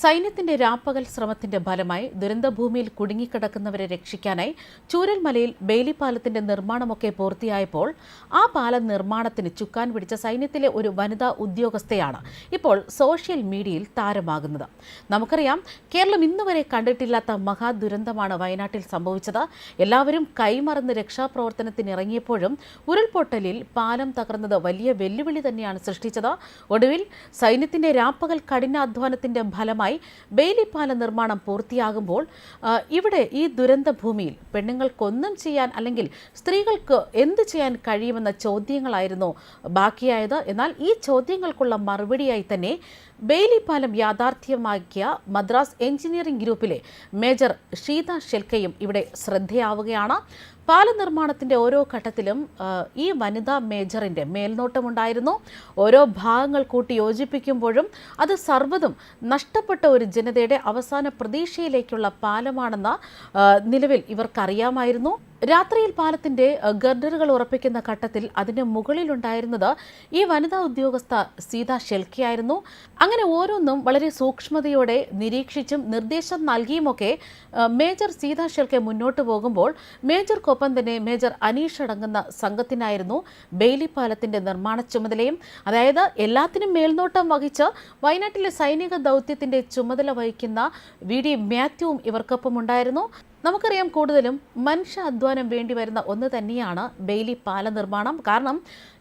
സൈന്യത്തിന്റെ രാപ്പകൽ ശ്രമത്തിന്റെ ഫലമായി ദുരന്തഭൂമിയിൽ കുടുങ്ങിക്കിടക്കുന്നവരെ രക്ഷിക്കാനായി ചൂരൽമലയിൽ ബേലി പാലത്തിന്റെ നിർമ്മാണമൊക്കെ പൂർത്തിയായപ്പോൾ ആ പാലം നിർമ്മാണത്തിന് ചുക്കാൻ പിടിച്ച സൈന്യത്തിലെ ഒരു വനിതാ ഉദ്യോഗസ്ഥയാണ് ഇപ്പോൾ സോഷ്യൽ മീഡിയയിൽ താരമാകുന്നത്. നമുക്കറിയാം കേരളം ഇന്നുവരെ കണ്ടിട്ടില്ലാത്ത മഹാദുരന്തമാണ് വയനാട്ടിൽ സംഭവിച്ചത്. എല്ലാവരും കൈമറന്ന് രക്ഷാപ്രവർത്തനത്തിന് ഇറങ്ങിയപ്പോഴും ഉരുൾപൊട്ടലിൽ പാലം തകർന്നത് വലിയ വെല്ലുവിളി തന്നെയാണ് സൃഷ്ടിച്ചത്. ഒടുവിൽ സൈന്യത്തിന്റെ രാപ്പകൽ കഠിനാധ്വാനത്തിന്റെ ഫലമായി ബെയിലി പാലം നിർമ്മാണം പൂർത്തിയാകുമ്പോൾ ഇവിടെ ഈ ദുരന്ത ഭൂമിയിൽ പെണ്ണുങ്ങൾക്കൊന്നും ചെയ്യാൻ അല്ലെങ്കിൽ സ്ത്രീകൾക്ക് എന്ത് ചെയ്യാൻ കഴിയുമെന്ന ചോദ്യങ്ങളായിരുന്നു ബാക്കിയായത്. എന്നാൽ ഈ ചോദ്യങ്ങൾക്കുള്ള മറുപടിയായി തന്നെ ബെയിലിപ്പാലം യാഥാർത്ഥ്യമാക്കിയ മദ്രാസ് എഞ്ചിനീയറിംഗ് ഗ്രൂപ്പിലെ മേജർ ഷീത ഷെൽക്കയും ഇവിടെ ശ്രദ്ധയാവുകയാണ്. പാല നിർമ്മാണത്തിന്റെ ഓരോ ഘട്ടത്തിലും ഈ വനിതാ മേജറിന്റെ മേൽനോട്ടമുണ്ടായിരുന്നു. ഓരോ ഭാഗങ്ങൾ കൂട്ടി യോജിപ്പിക്കുമ്പോഴും അത് സർവതും നഷ്ടപ്പെട്ട ഒരു ജനതയുടെ അവസാന പ്രതീക്ഷയിലേക്കുള്ള പാലമാണെന്ന നിലവിൽ ഇവർക്കറിയാമായിരുന്നു. രാത്രിയിൽ പാലത്തിന്റെ ഗർഡറുകൾ ഉറപ്പിക്കുന്ന ഘട്ടത്തിൽ അതിന് മുകളിലുണ്ടായിരുന്നത് ഈ വനിതാ ഉദ്യോഗസ്ഥ സീത ഷെൽക്കിയായിരുന്നു. അങ്ങനെ ഓരോന്നും വളരെ സൂക്ഷ്മതയോടെ നിരീക്ഷിച്ചും നിർദ്ദേശം നൽകിയുമൊക്കെ മേജർ സീത ഷെൽക്കെ മുന്നോട്ട് പോകുമ്പോൾ മേജർക്കൊപ്പം തന്നെ മേജർ അനീഷ് അടങ്ങുന്ന സംഘത്തിനായിരുന്നു ബെയിലി പാലത്തിന്റെ നിർമ്മാണ ചുമതലയും. അതായത് എല്ലാത്തിനും മേൽനോട്ടം വഹിച്ച് വയനാട്ടിലെ സൈനിക ദൗത്യത്തിന്റെ ചുമതല വഹിക്കുന്ന വി ഡി മാത്യുവും ഇവർക്കൊപ്പം ഉണ്ടായിരുന്നു നമുക്കറിയാം കൂടുതലും മനുഷ്യ അധ്വാനം വേണ്ടി വരുന്ന ഒന്ന് തന്നെയാണ് ബെയിലി പാല നിർമ്മാണം. കാരണം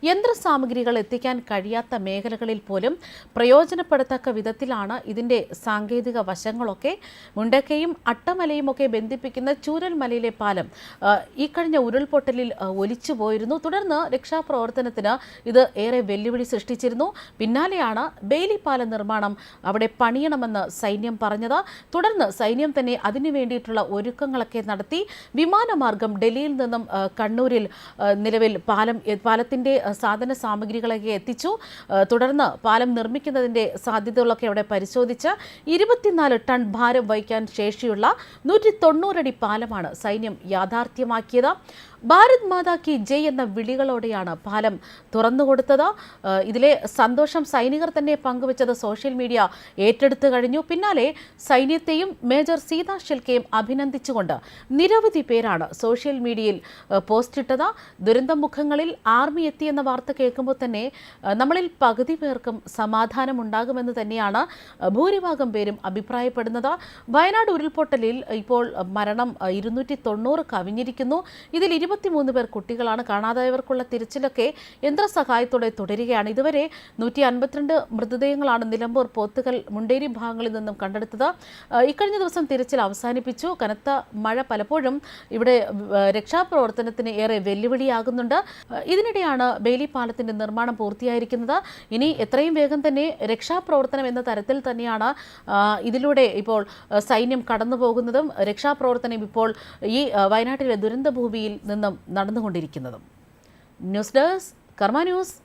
യന്ത്ര സാമഗ്രികൾ എത്തിക്കാൻ കഴിയാത്ത മേഖലകളിൽ പോലും പ്രയോജനപ്പെടുത്തക്ക വിധത്തിലാണ് ഇതിന്റെ സാങ്കേതിക വശങ്ങളൊക്കെ. മുണ്ടക്കയും അട്ടമലയും ഒക്കെ ബന്ധിപ്പിക്കുന്ന ചൂരൽമലയിലെ പാലം ഈ കഴിഞ്ഞ ഉരുൾപൊട്ടലിൽ ഒലിച്ചു പോയിരുന്നു. തുടർന്ന് രക്ഷാപ്രവർത്തനത്തിന് ഇത് ഏറെ വെല്ലുവിളി സൃഷ്ടിച്ചിരുന്നു. പിന്നാലെയാണ് ബെയിലി പാല നിർമ്മാണം അവിടെ പണിയണമെന്ന് സൈന്യം പറഞ്ഞത്. തുടർന്ന് സൈന്യം തന്നെ അതിനു വേണ്ടിയിട്ടുള്ള ഒരുക്കങ്ങളൊക്കെ നടത്തി വിമാനമാർഗം ഡൽഹിയിൽ നിന്നും കണ്ണൂരിൽ നിലവിൽ പാലം പാലത്തിന്റെ സാധന സാമഗ്രികളൊക്കെ എത്തിച്ചു. തുടർന്ന് പാലം നിർമ്മിക്കുന്നതിന്റെ സാധ്യതകളൊക്കെ അവിടെ പരിശോധിച്ച് ഇരുപത്തിനാല് ടൺ ഭാരം വഹിക്കാൻ ശേഷിയുള്ള നൂറ്റി തൊണ്ണൂറടി പാലമാണ് സൈന്യം യാഥാർത്ഥ്യമാക്കിയത്. ഭാരത് മാതാ കി ജയ് എന്ന വിളികളോടെയാണ് പാലം തുറന്നുകൊടുത്തത്. ഇതിലെ സന്തോഷം സൈനികർ തന്നെ പങ്കുവച്ചത് സോഷ്യൽ മീഡിയ ഏറ്റെടുത്തു കഴിഞ്ഞു. പിന്നാലെ സൈന്യത്തെയും മേജർ സീതാ ഷിൽക്കയും അഭിനന്ദിച്ചുകൊണ്ട് നിരവധി പേരാണ് സോഷ്യൽ മീഡിയയിൽ പോസ്റ്റിട്ടത്. ദുരന്തമുഖങ്ങളിൽ ആർമി എത്തിയെന്ന വാർത്ത കേൾക്കുമ്പോൾ തന്നെ നമ്മളിൽ പകുതി പേർക്കും സമാധാനമുണ്ടാകുമെന്ന് തന്നെയാണ് ഭൂരിഭാഗം പേരും അഭിപ്രായപ്പെടുന്നത്. വയനാട് ഉരുൾപൊട്ടലിൽ ഇപ്പോൾ മരണം ഇരുന്നൂറ്റി തൊണ്ണൂറ് കവിഞ്ഞിരിക്കുന്നു. ഇതിൽ ഇരുപത്തിമൂന്ന് പേർ കുട്ടികളാണ് കാണാതായവർക്കുള്ള തിരച്ചിലൊക്കെ യന്ത്രസഹായത്തോടെ തുടരുകയാണ്. ഇതുവരെ നൂറ്റി അൻപത്തിരണ്ട് മൃതദേഹങ്ങളാണ് നിലമ്പൂർ പോത്തുകൽ മുണ്ടേരി ഭാഗങ്ങളിൽ നിന്നും കണ്ടെടുത്തത്. ഇക്കഴിഞ്ഞ ദിവസം തിരച്ചിൽ അവസാനിപ്പിച്ചു. കനത്ത മഴ പലപ്പോഴും ഇവിടെ രക്ഷാപ്രവർത്തനത്തിന് ഏറെ വെല്ലുവിളിയാകുന്നുണ്ട്. ഇതിനിടെയാണ് ബെയിലി പാലത്തിന്റെ നിർമ്മാണം പൂർത്തിയായിരിക്കുന്നത്. ഇനി എത്രയും വേഗം തന്നെ രക്ഷാപ്രവർത്തനം എന്ന തരത്തിൽ തന്നെയാണ് ഇതിലൂടെ ഇപ്പോൾ സൈന്യം കടന്നുപോകുന്നതും രക്ഷാപ്രവർത്തനം ഇപ്പോൾ ഈ വയനാട്ടിലെ ദുരന്തഭൂമിയിൽ നിന്നും നടന്നുകൊണ്ടിരിക്കുന്നതും. News desk Karma news